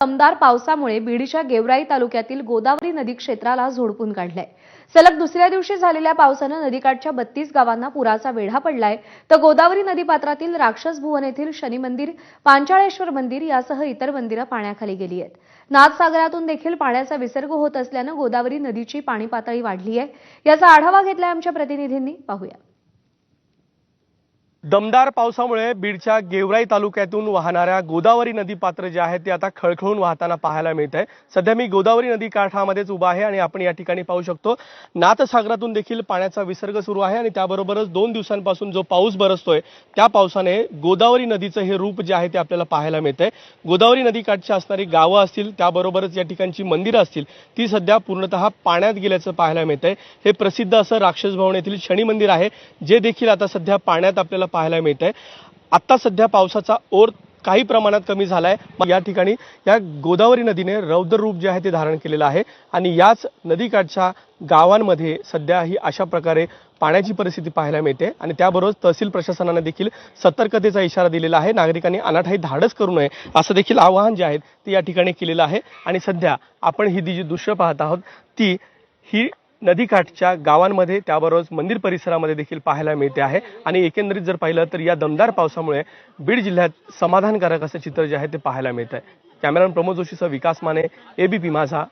दमदार पावसामुळे बीडच्या गेवराई तालुक्यातील गोदावरी नदी क्षेत्राला झोडपून काढलंय. सलग दुसऱ्या दिवशी झालेल्या पावसानं नदीकाठच्या बत्तीस गावांना पुराचा वेढा पडलाय. तर गोदावरी नदीपात्रातील राक्षस भुवन येथील शनी मंदिर पांचाळेश्वर मंदिर यासह इतर मंदिरं पाण्याखाली गेली आहेत. नाथसागरातून देखील पाण्याचा विसर्ग होत असल्यानं गोदावरी नदीची पाणी पातळी वाढली आहे याचा आढावा घेतलाय आमच्या प्रतिनिधींनी. पाहूया. दमदार पावसामुळे बीडच्या गेवराई तालुक्यातून वाहणाऱ्या गोदावरी नदी पात्र जे आहे ते आता खळखळून वाहताना पाहायला मिळत आहे सध्या मी गोदावरी नदी काठामध्येच उभा आहे आणि आपण या ठिकाणी पाहू शकतो नाथसागरातून देखील पाण्याचा विसर्ग सुरू आहे आणि त्याबरोबरच दोन दिवसांपासून जो पाऊस बरसतोय त्या पावसाने गोदावरी नदीचं हे रूप जे आहे ते आपल्याला पाहायला मिळत आहे गोदावरी नदीकाठची असणारी गावं असतील त्याबरोबरच या ठिकाणची मंदिरं असतील ती सध्या पूर्णतः पाण्यात गेल्याचं पाहायला मिळत आहे हे प्रसिद्ध असं राक्षस भवन येथील शनी मंदिर आहे जे देखील आता सध्या पाण्यात आपल्याला पाहायला मिळत आहे आत्ता सध्या पावसाचा ओर काही प्रमाणात कमी झालाय. या ठिकाणी या गोदावरी नदीने रौद्र रूप जे आहे ते धारण केलेलं आहे. आणि याच नदीकाठच्या गावांमध्ये सध्या ही अशा प्रकारे पाण्याची परिस्थिती पाहायला मिळते. आणि त्याबरोबर तहसील प्रशासनाने देखील सतर्कतेचा इशारा दिलेला आहे. नागरिकांनी अनाठाई धाडस करू नये असं देखील आवाहन जे आहे ते या ठिकाणी केलेलं आहे. आणि सध्या आपण ही जी दृश्य पाहत आहोत ती ही नदीकाठच्या गावांमध्ये त्याबरोबरच मंदिर परिसरामध्ये देखील पाहायला मिळते आहे. आणि एकंदरीत जर पाहिलं तर या दमदार पावसामुळे बीड जिल्ह्यात समाधानकारक असं चित्र जे आहे ते पाहायला मिळत आहे कॅमेरामन प्रमोद जोशीसह विकास माने एबीपी माझा